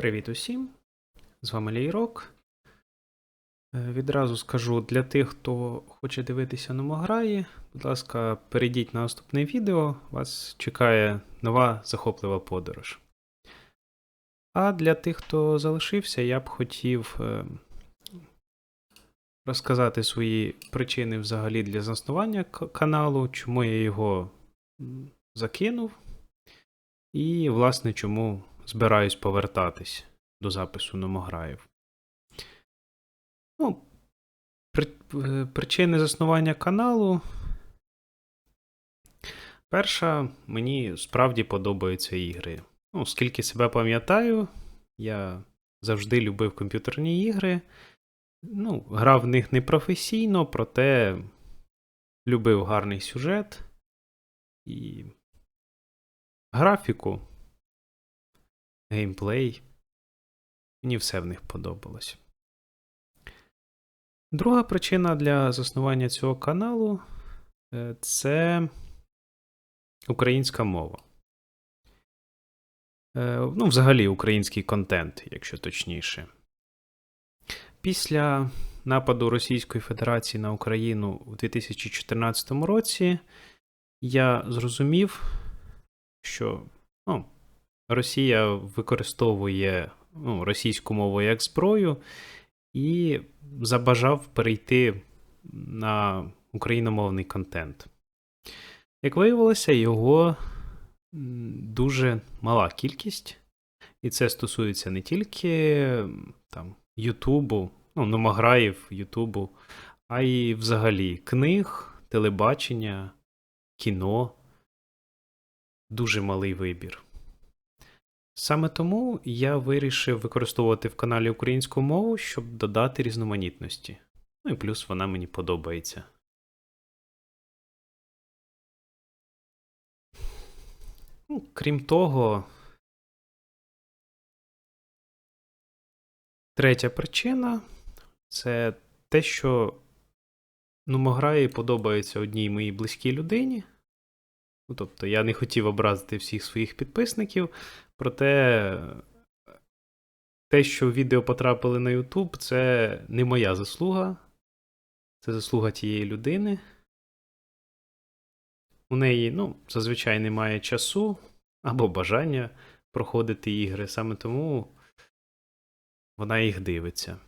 Привіт усім! З вами Лейрок. Е, Відразу скажу для тих, хто хоче дивитися номограї, будь ласка, перейдіть на наступне відео, вас чекає нова захоплива подорож. А для тих, хто залишився, я б хотів е, розказати свої причини взагалі для заснування каналу, чому я його закинув, і, власне, чому збираюсь повертатись до запису номограїв. Ну, при, е, причини заснування каналу. Перша, мені справді подобаються ігри. Ну, скільки себе пам'ятаю, я завжди любив комп'ютерні ігри. Ну, грав в них не професійно, проте любив гарний сюжет і графіку, геймплей. Мені все в них подобалось. Друга причина для заснування цього каналу е, це українська мова. Е, Ну, взагалі, український контент, якщо точніше. Після нападу Російської Федерації на Україну у 2014 році я зрозумів, що ну, Росія використовує ну, російську мову як зброю і забажав перейти на україномовний контент. Як виявилося, його дуже мала кількість, і це стосується не тільки там, Ютубу, ну, номограїв Ютубу, а й взагалі книг, телебачення, кіно. Дуже малий вибір. Саме тому я вирішив використовувати в каналі українську мову, щоб додати різноманітності. Ну і плюс вона мені подобається. Ну, крім того, третя причина це те, що Нумограї подобається одній моїй близькій людині. Ну, тобто я не хотів образити всіх своїх підписників, проте те, що відео потрапили на YouTube, це не моя заслуга. Це заслуга тієї людини. У неї, ну, зазвичай немає часу або бажання проходити ігри, саме тому вона їх дивиться.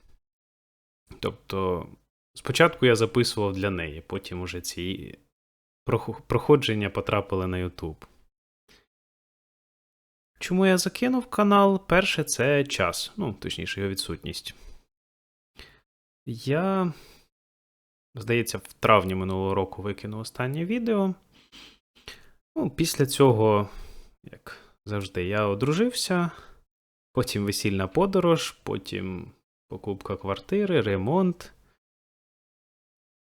Тобто, спочатку я записував для неї, потім уже ці проходження потрапили на YouTube. Чому я закинув канал? Перше, це час, ну, точніше, його відсутність. Я, здається, в травні минулого року викинув останнє відео. Ну, після цього, як завжди, я одружився, потім весільна подорож, потім покупка квартири, ремонт.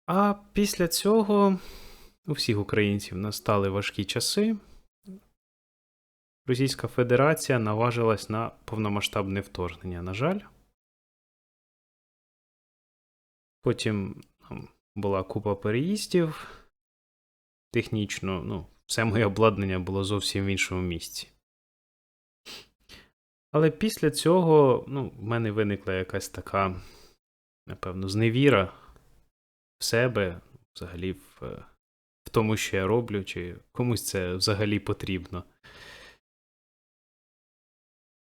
А після цього у всіх українців настали важкі часи. Російська Федерація наважилась на повномасштабне вторгнення, на жаль. Потім там, була купа переїздів. Технічно, ну, все моє обладнання було зовсім в іншому місці. Але після цього, ну, в мене виникла якась така, напевно, зневіра в себе, взагалі, в, е, тому, що я роблю, чи комусь це взагалі потрібно.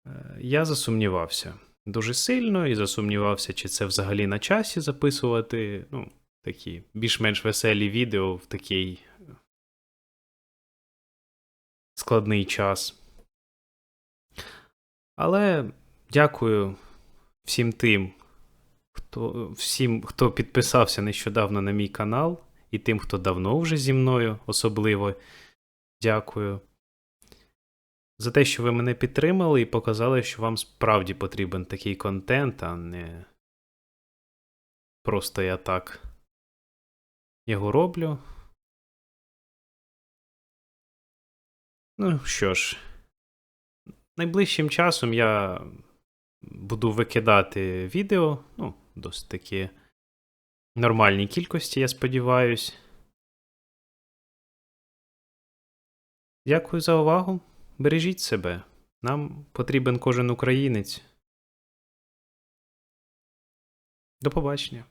Е, Я засумнівався дуже сильно і засумнівався, чи це взагалі на часі записувати ну, такі більш-менш веселі відео в такий е, складний час. Але дякую всім тим, хто, всім, хто підписався нещодавно на мій канал, і тим, хто давно вже зі мною, особливо дякую за те, що ви мене підтримали і показали, що вам справді потрібен такий контент, а не просто я так його роблю. Ну що ж, найближчим часом я буду викидати відео, ну, досить таки нормальній кількості, я сподіваюсь. Дякую за увагу. Бережіть себе. Нам потрібен кожен українець. До побачення.